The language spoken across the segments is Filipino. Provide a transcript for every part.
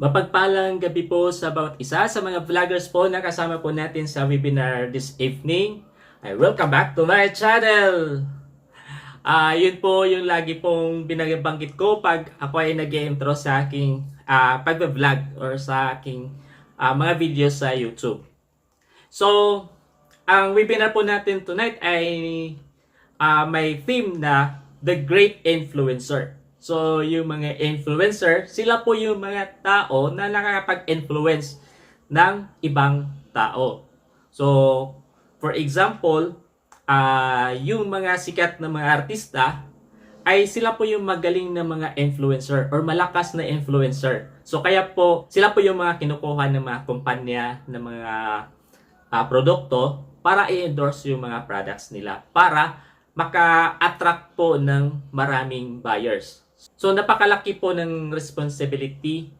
Mapagpalang gabi po sa bawat isa sa mga vloggers po na kasama po natin sa webinar this evening. Ay, welcome back to my channel! Ah, yun po yung lagi pong binabanggit ko pag ako ay nag intro sa aking ah, pagbe-vlog or sa aking ah, mga videos sa YouTube. So, ang webinar po natin tonight ay ah, may theme na The Great Influencer. So, yung mga influencer, sila po yung mga tao na nakakapag-influence ng ibang tao. So, for example, ah yung mga sikat na mga artista ay sila po yung magaling na mga influencer or malakas na influencer. So, kaya po, sila po yung mga kinukuha ng mga kumpanya ng mga ah, produkto para i-endorse yung mga products nila para maka-attract po ng maraming buyers. So napakalaki po ng responsibility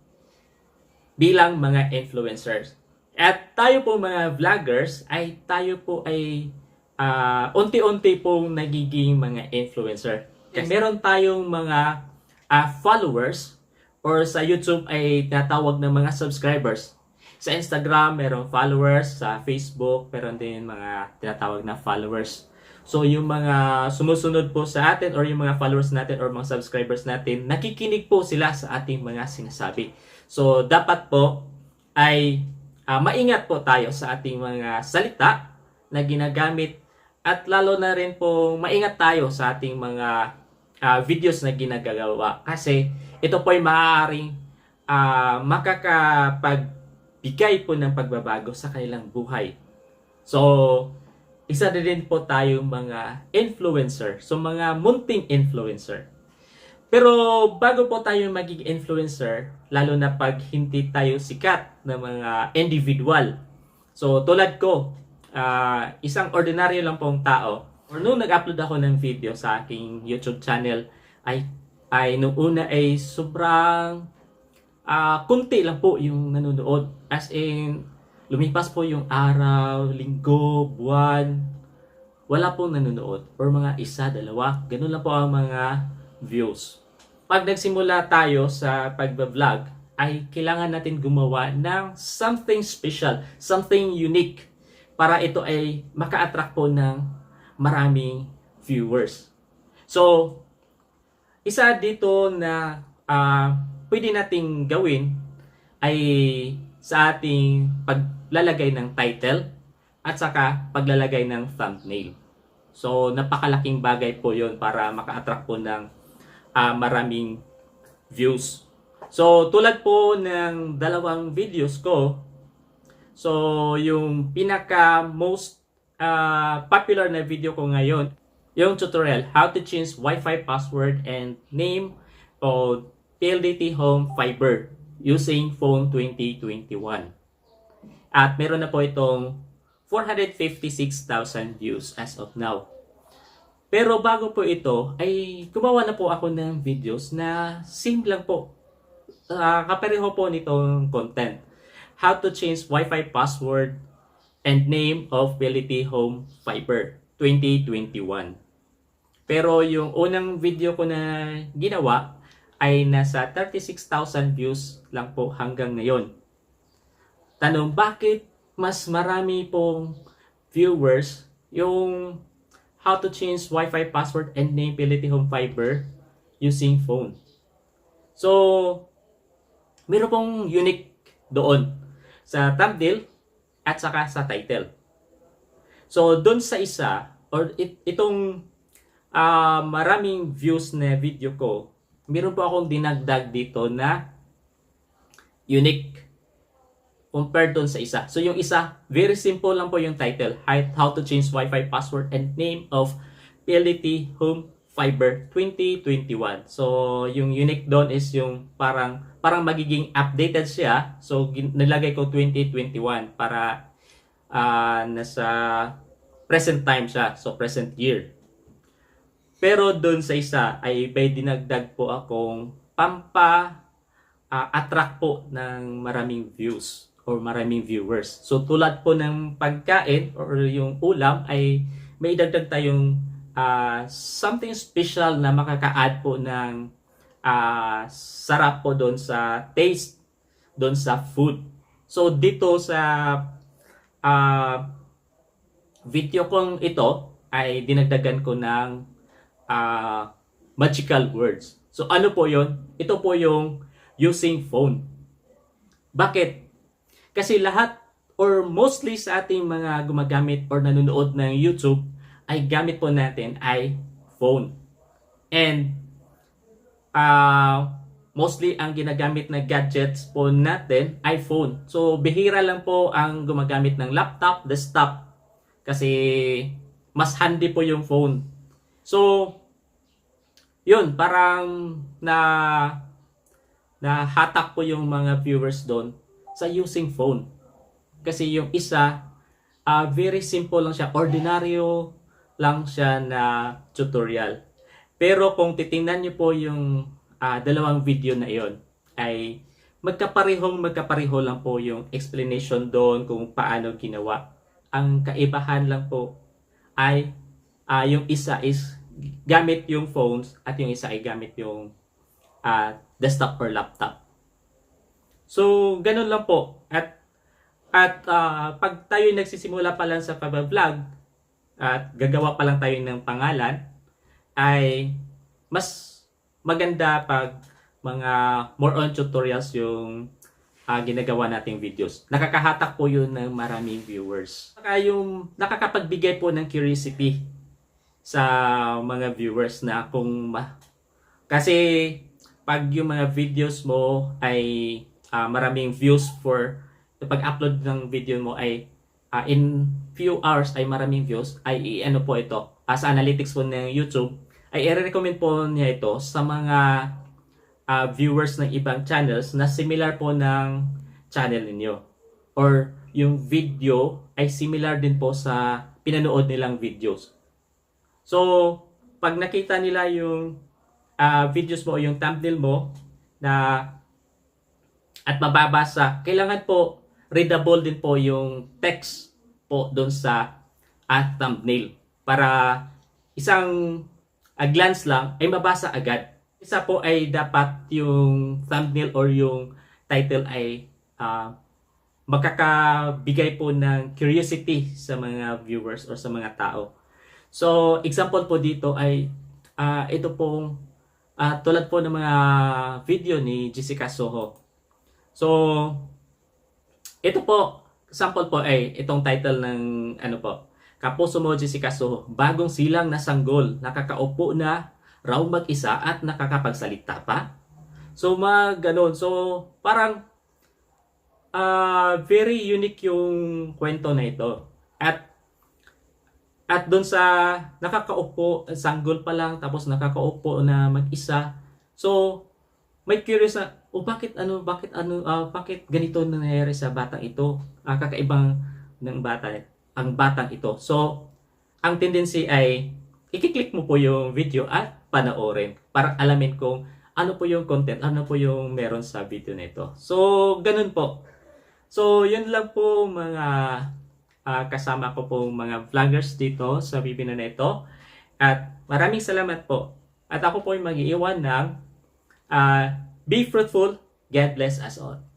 bilang mga influencers. At tayo po mga vloggers ay tayo po ay ah, unti-unti pong nagiging mga influencer. Kasi meron tayong mga ah, followers or sa YouTube ay tinatawag ng mga subscribers. Sa Instagram, merong followers. Sa Facebook, meron din mga tinatawag na followers. So, yung mga sumusunod po sa atin or yung mga followers natin or mga subscribers natin, nakikinig po sila sa ating mga sinasabi. So, dapat po ay ah, maingat po tayo sa ating mga salita na ginagamit at lalo na rin po maingat tayo sa ating mga ah, videos na ginagawa kasi ito po ay maaaring ah, makakapagbigay po ng pagbabago sa kanilang buhay. So, isa din po tayong mga influencer. So, mga munting influencer. Pero bago po tayo maging influencer, lalo na pag hindi tayo sikat na mga individual. So, tulad ko, ah, isang ordinaryo lang pong tao, or nung nag-upload ako ng video sa aking YouTube channel, ay, ay nung una ay sobrang ah kunti lang po yung nanonood. As in, lumipas po yung araw, linggo, buwan, wala pong nanonood. Or mga isa, dalawa, ganun lang po ang mga views. Pag nagsimula tayo sa pagbablog, ay kailangan natin gumawa ng something special, something unique para ito ay maka-attract po ng maraming viewers. So, isa dito na ah, pwede nating gawin ay sa ating paglalagay ng title at saka paglalagay ng thumbnail. So, napakalaking bagay po yon para maka-attract po ng ah, maraming views. So, tulad po ng dalawang videos ko, so yung pinaka most ah, popular na video ko ngayon, yung tutorial, how to change Wi-Fi password and name of PLDT Home Fiber using phone 2021. At meron na po itong 456,000 views as of now. Pero bago po ito, ay gumawa na po ako ng videos na same lang po. Uh, kapareho po nitong content. How to change Wi-Fi password and name of PLDT Home Fiber 2021. Pero yung unang video ko na ginawa ay nasa 36,000 views lang po hanggang ngayon. Tanong, bakit mas marami pong viewers yung how to change Wi-Fi password and name PLDT Home Fiber using phone? So, meron pong unique doon sa thumbnail at saka sa title. So, doon sa isa, or it, itong ah, maraming views na video ko, meron po akong dinagdag dito na unique compared doon sa isa. So yung isa, very simple lang po yung title. How to change Wi-Fi password and name of PLDT Home Fiber 2021. So yung unique doon is yung parang parang magiging updated siya. So nilagay ko 2021 para ah, nasa present time siya. So present year. Pero doon sa isa ay may dinagdag po akong pampa ah, attract po ng maraming views or maraming viewers. So tulad po ng pagkain or yung ulam ay may idagdag tayong ah, something special na makaka-add po ng ah, sarap po doon sa taste doon sa food. So dito sa ah, video kong ito ay dinagdagan ko ng ah, magical words. So ano po yon? Ito po yung using phone. Bakit? Kasi lahat or mostly sa ating mga gumagamit or nanonood ng YouTube ay gamit po natin ay phone. And ah mostly ang ginagamit na gadgets po natin ay phone. So bihira lang po ang gumagamit ng laptop, desktop kasi mas handy po yung phone. So yun, parang na na hatak po yung mga viewers doon sa using phone. Kasi yung isa, ah, very simple lang siya, ordinaryo lang siya na tutorial. Pero kung titingnan niyo po yung ah, dalawang video na iyon, ay magkaparehong magkapareho lang po yung explanation doon kung paano ginawa. Ang kaibahan lang po ay ah, yung isa is gamit yung phones at yung isa ay gamit yung ah, desktop or laptop. So, ganun lang po. At at ah, pag tayo nagsisimula pa lang sa pag-vlog at gagawa pa lang tayo ng pangalan, ay mas maganda pag mga more on tutorials yung ah, ginagawa nating videos. Nakakahatak po yun ng maraming viewers. Saka yung nakakapagbigay po ng curiosity sa mga viewers na kung ma- kasi pag yung mga videos mo ay ah, maraming views for pag-upload ng video mo ay ah, in few hours ay maraming views ay ano po ito as analytics po ng YouTube ay i-recommend po niya ito sa mga ah, viewers ng ibang channels na similar po ng channel ninyo. Or yung video ay similar din po sa pinanood nilang videos So, pag nakita nila yung ah, videos mo o yung thumbnail mo na at mababasa, kailangan po readable din po yung text po doon sa at thumbnail para isang ah, glance lang ay mabasa agad. Isa po ay dapat yung thumbnail or yung title ay ah, makakabigay po ng curiosity sa mga viewers or sa mga tao. So, example po dito ay ah, ito pong ah, tulad po ng mga video ni Jessica Soho. So, ito po, sample po ay itong title ng ano po, Kapuso mo Jessica Soho, bagong silang na sanggol, nakakaupo na raw mag-isa at nakakapagsalita pa. So, mga ganun. So, parang ah, very unique yung kwento na ito. At at doon sa nakakaupo, sanggol pa lang, tapos nakakaupo na mag-isa. So, may curious na, o bakit ano, bakit ano, ah, bakit ganito nangyayari sa batang ito? Ah, kakaibang ng bata, ang batang ito. So, ang tendency ay, ikiklik mo po yung video at panoorin para alamin kung ano po yung content, ano po yung meron sa video na ito. So, ganun po. So, yun lang po mga ah, kasama ko pong mga vloggers dito sa webinar na ito. At maraming salamat po. At ako po ay mag-iiwan ng ah, Be fruitful, God bless us all.